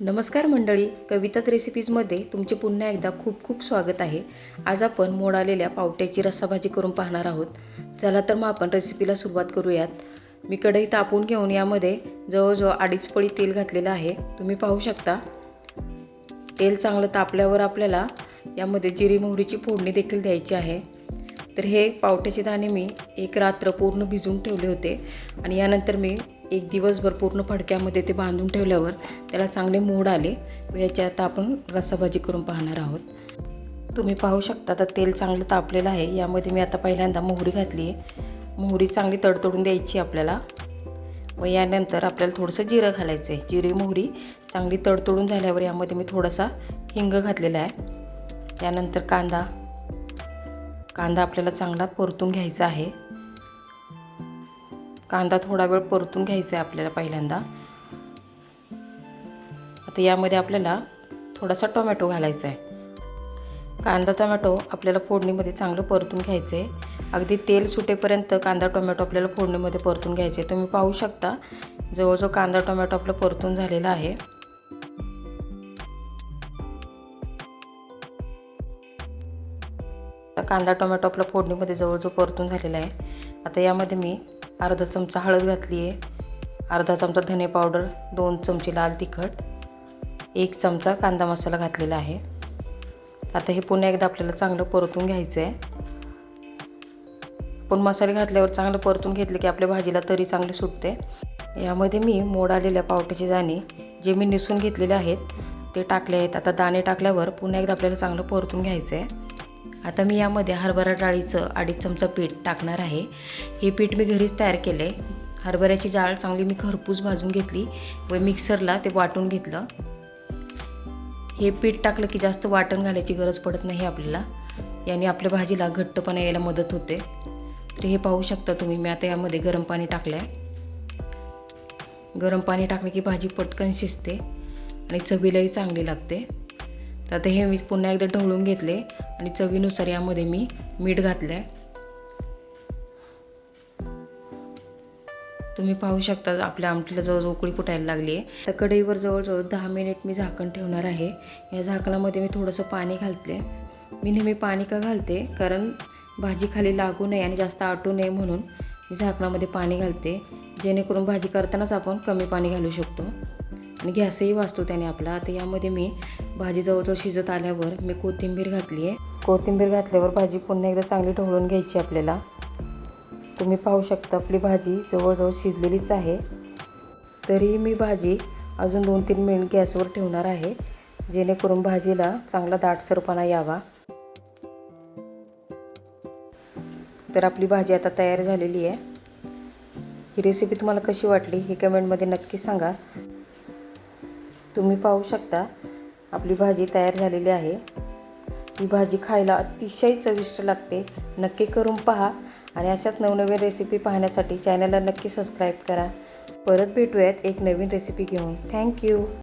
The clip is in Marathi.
नमस्कार मंडळी कवितात रेसिपीजमध्ये तुमचे पुन्हा एकदा खूप खूप स्वागत आहे. आज आपण मोड आलेल्या पावट्याची रस्साभाजी करून पाहणार आहोत. चला तर मग आपण रेसिपीला सुरुवात करूयात. मी कढई तापून घेऊन यामध्ये जवळजवळ अडीच पळी तेल घातलेलं आहे. तुम्ही पाहू शकता. तेल चांगलं तापल्यावर आपल्याला यामध्ये जिरी मोहरीची फोडणी देखील द्यायची आहे. तर हे पावट्याचे दाणे मी एक रात्र पूर्ण भिजवून ठेवले होते आणि यानंतर मी एक दिवसभर पूर्ण फडक्यामध्ये ते बांधून ठेवल्यावर त्याला चांगले मोड आले व याची आता आपण रस्साभाजी करून पाहणार आहोत. तुम्ही पाहू शकता तर तेल चांगलं तापलेलं आहे. यामध्ये मी आता पहिल्यांदा मोहरी घातली आहे. मोहरी चांगली तडतडून द्यायची आपल्याला. व यानंतर आपल्याला थोडंसं जिरं घालायचं आहे. जिरे मोहरी चांगली तडतडून झाल्यावर यामध्ये मी थोडासा हिंग घातलेला आहे. त्यानंतर कांदा. कांदा आपल्याला चांगला परतून घ्यायचा आहे. कांदा थोडा वेळ परतून घ्यायचा आहे आपल्याला पहिल्यांदा. आता यामध्ये आपल्याला थोडासा टोमॅटो घालायचा आहे. कांदा टोमॅटो आपल्याला फोडणीमध्ये चांगलं परतून घ्यायचं आहे अगदी तेल सुटेपर्यंत कांदा टोमॅटो आपल्याला फोडणीमध्ये परतून घ्यायचे तुम्ही पाहू शकता जवळजवळ कांदा टोमॅटो आपलं परतून झालेला आहे. कांदा टोमॅटो आपला फोडणीमध्ये जवळजवळ परतून झालेला आहे. आता यामध्ये मी अर्धा चमचा हळद घातली आहे अर्धा चमचा धने पावडर दोन चमचे लाल तिखट एक चमचा कांदा मसाला घातलेला आहे. आता हे पुन्हा एकदा आपल्याला चांगलं परतून घ्यायचं आहे पण मसाले घातल्यावर चांगलं परतून घेतले की आपल्या भाजीला तरी चांगली सुटते यामध्ये मी मोड आलेल्या पावट्याचे दाणे जे मी निसून घेतलेले आहेत ते टाकले आहेत. आता दाणे टाकल्यावर पुन्हा एकदा आपल्याला चांगलं परतून घ्यायचं आहे आता मी यामध्ये हरभरा डाळीचं अडीच चमचा पीठ टाकणार आहे. हे पीठ मी घरीच तयार केले हरभऱ्याची डाळ चांगली मी खरपूस भाजून घेतली व मिक्सरला ते वाटून घेतलं. हे पीठ टाकलं की जास्त वाटण घालायची गरज पडत नाही आपल्याला. याने आपल्या भाजीला घट्टपणा यायला मदत होते. तर हे पाहू शकता तुम्ही मी आता यामध्ये गरम पाणी टाकलं आहे गरम पाणी टाकलं की भाजी पटकन शिजते आणि चवीलाही चांगली लागते. तर आता हे मी पुन्हा एकदा ढवळून घेतले आणि चवीनुसार यामध्ये मी मीठ घातलं आहे तुम्ही पाहू शकता आपल्या आमटीला जवळजवळ उकळी फुटायला लागली आहे. तर कढईवर जवळजवळ दहा मिनिट मी झाकण ठेवणार आहे. या झाकणामध्ये मी थोडंसं पाणी घालते. मी नेहमी पाणी का घालते? कारण भाजी खाली लागू नये आणि जास्त आटू नये म्हणून मी झाकणामध्ये पाणी घालते. जेणेकरून भाजी करतानाच आपण कमी पाणी घालू शकतो. आणि गॅसही वाचतो त्याने आपला. आता यामध्ये मी भाजी जवळजवळ शिजत आल्यावर मी कोथिंबीर घातली आहे. कोथिंबीर घातल्यावर भाजी पुन्हा एकदा चांगली ढवळून घ्यायची आपल्याला. तुम्ही पाहू शकता आपली भाजी जवळजवळ शिजलेलीच आहे. तरीही मी भाजी अजून दोन तीन मिनिट गॅसवर ठेवणार आहे जेणेकरून भाजीला चांगला दाटसरपणा यावा. तर आपली भाजी आता तयार झालेली आहे. ही रेसिपी तुम्हाला कशी वाटली ही कमेंटमध्ये नक्की सांगा. तुम्ही पाहू शकता आपली भाजी तयार झालेली आहे. ही भाजी खायला अतिशय चविष्ट लागते. नक्की करून पहा आणि अशाच नवनवीन रेसिपी पाहण्यासाठी चॅनलला नक्की सबस्क्राईब करा. परत भेटूयात एक नवीन रेसिपी घेऊन. थँक्यू